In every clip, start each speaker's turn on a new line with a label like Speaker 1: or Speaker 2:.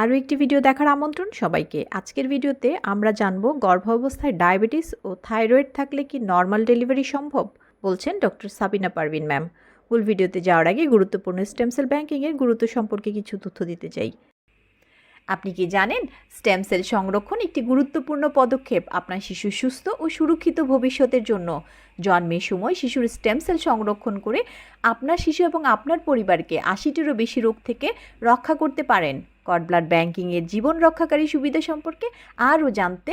Speaker 1: আরও একটি ভিডিও দেখার আমন্ত্রণ সবাইকে। আজকের ভিডিওতে আমরা জানব, গর্ভাবস্থায় ডায়াবেটিস ও থাইরয়েড থাকলে কি নর্মাল ডেলিভারি সম্ভব? বলছেন ডক্টর সাবিনা পারভিন ম্যাম। মূল ভিডিওতে যাওয়ার আগে গুরুত্বপূর্ণ স্টেম সেল ব্যাংকিংয়ের গুরুত্ব সম্পর্কে কিছু তথ্য দিতে চাই। আপনি কি জানেন, স্টেম সেল সংরক্ষণ একটি গুরুত্বপূর্ণ পদক্ষেপ আপনার শিশুর সুস্থ ও সুরক্ষিত ভবিষ্যতের জন্য। জন্মের সময় শিশুর স্টেম সেল সংরক্ষণ করে আপনার শিশু এবং আপনার পরিবারকে আশিটিরও বেশি রোগ থেকে রক্ষা করতে পারেন। কড ব্লাড ব্যাংকিংয়ের জীবন রক্ষাকারী সুবিধা সম্পর্কে আরও জানতে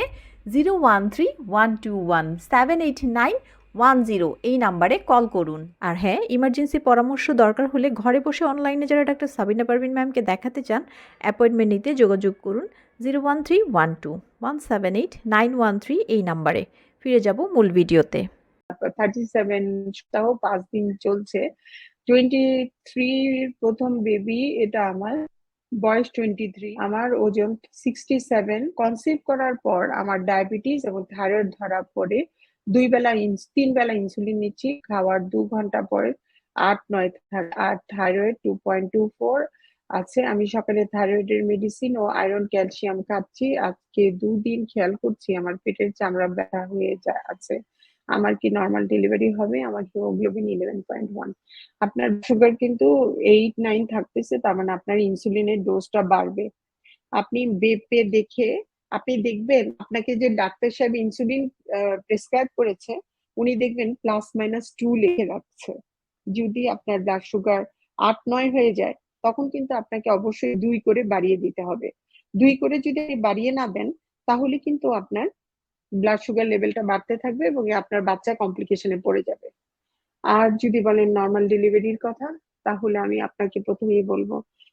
Speaker 1: zero one three one two one seven eight nine one zero এই নাম্বারে কল করুন। আর হ্যাঁ ইমার্জেন্সি পরামর্শ দরকার হলে ঘরে বসে অনলাইনে যারা ডাক্তার সাবিনা পারভিন ম্যামকে দেখাতে চান অ্যাপয়েন্টমেন্ট নিতে যোগাযোগ করুন zero one three one two one seven eight nine one three এই নাম্বারে। ফিরে যাব মূল ভিডিওতে।
Speaker 2: থার্টি সেভেন সপ্তাহ পাঁচ দিন চলছে। টোয়েন্টি থ্রি প্রথম বেবি এটা আমার। বয়স টোয়েন্টি থ্রি আমার ওজন সিক্সটি সেভেন কনসিভ করার পর আমার ডায়াবেটিস এবং থাইরয়েড ধরা পড়ে। দুই বেলা তিন বেলা ইনসুলিন নিচ্ছি। খাওয়ার দু ঘণ্টা পরে আট, নয় আর thyroid two point two four আছে আমি সকালে থাইরয়েডের মেডিসিন ও আয়রন ক্যালসিয়াম খাচ্ছি। আজকে দুদিন খেয়াল করছি, আমার পেটের চামড়া ব্যথা হয়ে যা, আছে। আমার কি নর্মাল ডেলিভারি হবে? আমার হিমোগ্লোবিন ইলেভেন পয়েন্ট ওয়ান আপনার সুগার কিন্তু এইট নাইন থাকতেছে, তার মানে আপনার ইনসুলিনের ডোজটা বাড়বে। আপনি বেপে দেখে, আপনি দেখবেন, আপনাকে যে ডাক্তার সাহেব ইনসুলিন প্রেসক্রাইব করেছে, উনি দেখবেন প্লাস মাইনাস টু লিখে রাখছে। যদি আপনার ব্লাড সুগার আট, নয় হয়ে যায়, তখন কিন্তু আপনাকে অবশ্যই দুই করে বাড়িয়ে দিতে হবে। দুই করে যদি বাড়িয়ে না দেন, তাহলে কিন্তু আপনার ব্লাড সুগার লেভেলটা বাড়তে থাকবে এবং আপনার বাচ্চা কমপ্লিকেশনে পড়ে যাবে। আর যদি বলেন নর্মাল ডেলিভারির কথা, তাহলে আমি আপনাকে প্রথমেই বলব,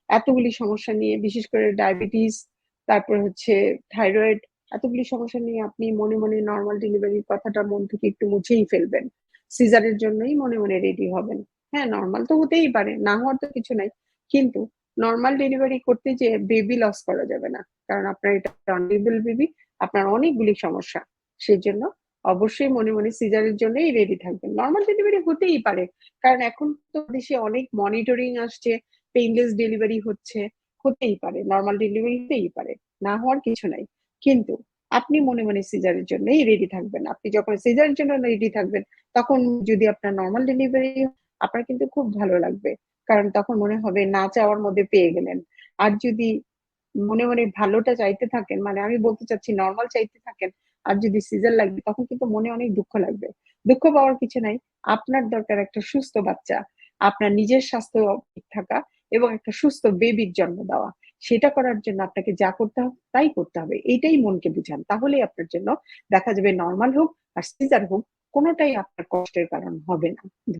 Speaker 2: এতগুলি সমস্যা নিয়ে, বিশেষ করে ডায়াবেটিস তারপর হচ্ছে থাইরয়েড এতগুলি সমস্যা নিয়ে আপনি মনে মনে নর্মাল ডেলিভারির কথাটা মন থেকে একটু মুছেই ফেলবেন। সিজারের জন্যই মনে মনে রেডি হবেন। হ্যাঁ নর্মাল তো হতেই পারে, না হওয়ার তো কিছু নাই। কিন্তু নর্মাল ডেলিভারি করতে যে বেবি লস করা যাবে না। কারণ আপনার এটা অনেবল বেবি আপনার অনেকগুলি সমস্যা। সেজন্য অবশ্যই মনে মনে সিজারের জন্যই রেডি থাকবেন। নর্মাল ডেলিভারি হতেই পারে। কারণ এখন তো দেশে অনেক মনিটরিং আসছে পেইনলেস ডেলিভারি হচ্ছে, হতেই পারে। নর্মাল ডেলিভারি হতেই পারে। না হওয়ার কিছু নাই। কিন্তু আপনি মনে মনে সিজারের জন্যই রেডি থাকবেন। আপনি যখন সিজারের জন্য রেডি থাকবেন, তখন যদি আপনার নর্মাল ডেলিভারি আপনার কিন্তু খুব ভালো লাগবে। কারণ তখন মনে হবে না চাওয়ার মধ্যে পেয়ে গেলেন। আর যদি মনে মনে ভালোটা চাইতে থাকেন মানে আমি বলতে চাচ্ছি নর্মাল চাইতে থাকেন, আর যদি সিজার লাগবে তখন কিন্তু মনে অনেক দুঃখ লাগবে। দুঃখ পাওয়ার কিছু নাই। আপনার দরকার একটা সুস্থ বাচ্চা, আপনার নিজের স্বাস্থ্য ঠিক থাকা এবং একটা সুস্থ বেবির জন্ম দেওয়া। সেটা করার জন্য আপনাকে যা করতে হবে, তাই করতে হবে। এইটাই মনকে বুঝান। তাহলেই আপনার জন্য দেখা যাবে নর্মাল হোক আর সিজার হোক, কোনোটাই আপনার কষ্টের কারণ হবে না।